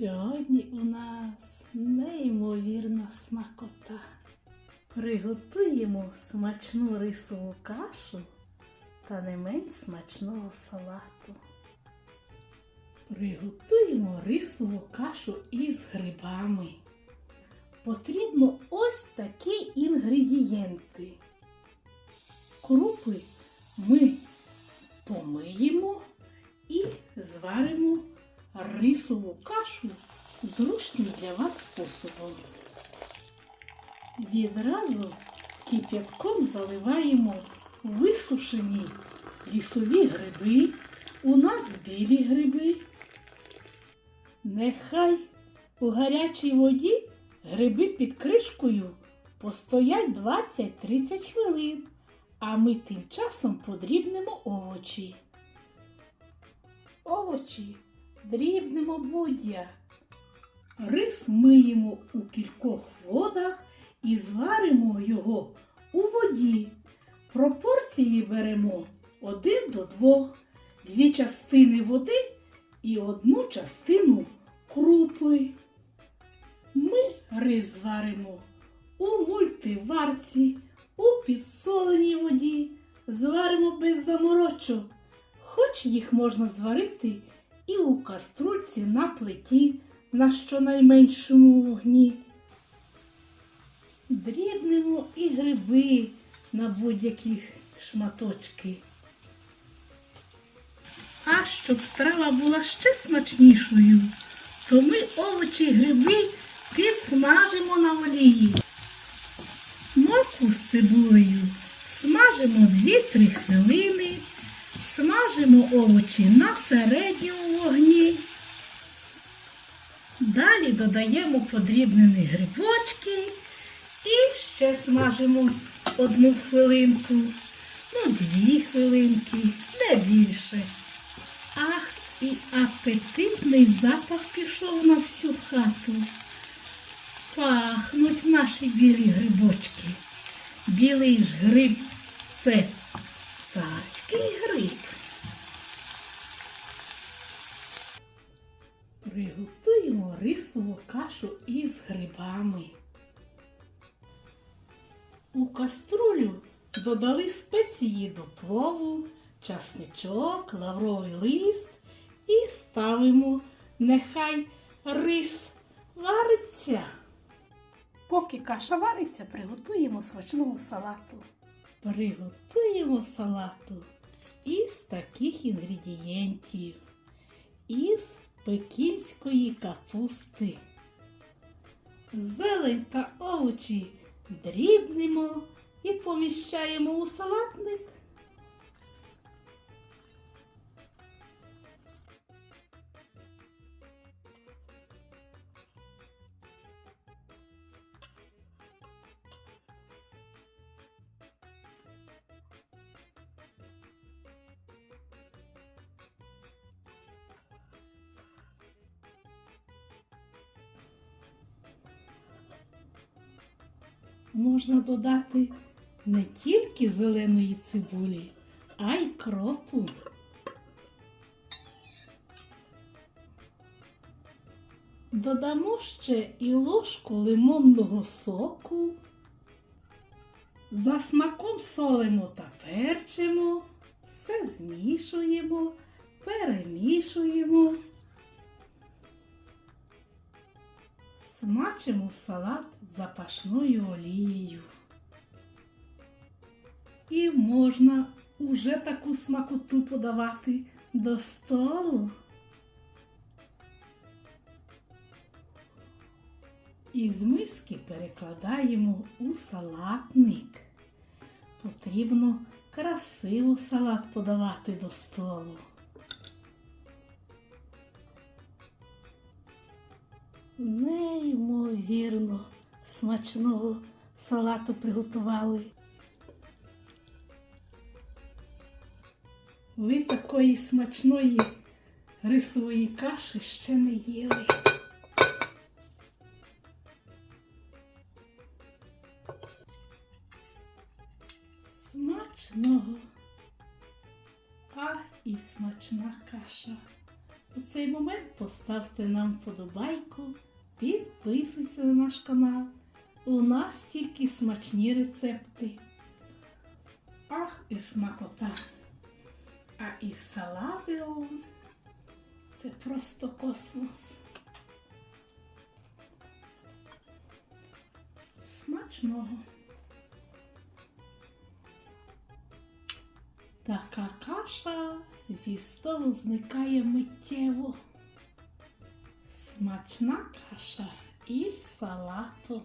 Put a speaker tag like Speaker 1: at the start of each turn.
Speaker 1: Сьогодні у нас неймовірна смакота. Приготуємо смачну рисову кашу та не менш смачного салату. Приготуємо рисову кашу із грибами. Потрібно ось такі інгредієнти. Крупи ми помиємо і зваримо рисову кашу зручним для вас способом. Відразу кип'ятком заливаємо висушені лісові гриби. У нас білі гриби. Нехай у гарячій воді гриби під кришкою постоять 20-30 хвилин, а ми тим часом подрібнемо овочі. Овочі дрібнемо будя. Рис миємо у кількох водах і зваримо його у воді. Пропорції беремо 1 до 2, дві частини води і одну частину крупи. Ми рис зваримо у мультиварці, у підсоленій воді, зваримо без заморочок, хоч їх можна зварити і у каструльці на плиті на щонайменшому вогні. Дрібнемо і гриби на будь-які шматочки. А щоб страва була ще смачнішою, то ми овочі і гриби підсмажимо на олії. Моркву з цибулею смажимо 2-3 хвилини, смажимо овочі на середньому вогні. Далі додаємо подрібнені грибочки і ще смажимо одну хвилинку, ну дві хвилинки, не більше. Ах, і апетитний запах пішов на всю хату. Пахнуть наші білі грибочки. Білий ж гриб це царський гриб. Приготуємо рисову кашу із грибами. У каструлю додали спеції до плову, часничок, лавровий лист і ставимо, нехай рис вариться. Поки каша вариться, приготуємо смачного салату. Приготуємо салату із таких інгредієнтів. Із пекінської капусти. Зелень та овочі дрібнемо і поміщаємо у салатник. Можна додати не тільки зеленої цибулі, а й кропу. Додамо ще і ложку лимонного соку. За смаком солимо та перчимо, все змішуємо, перемішуємо. Смачимо салат запашною олією. І можна уже таку смакоту подавати до столу. Із миски перекладаємо у салатник. Потрібно красиво салат подавати до столу. Неймовірно смачного салату приготували. Ви такої смачної рисової каші ще не їли. Смачного, а і смачна каша. У цей момент поставте нам вподобайку, підписуйтесь на наш канал. У нас тільки смачні рецепти. Ах, і смакота. А із салатом це просто космос. Смачного. Така каша зі столу зникає миттєво. Смачна каша із салатом.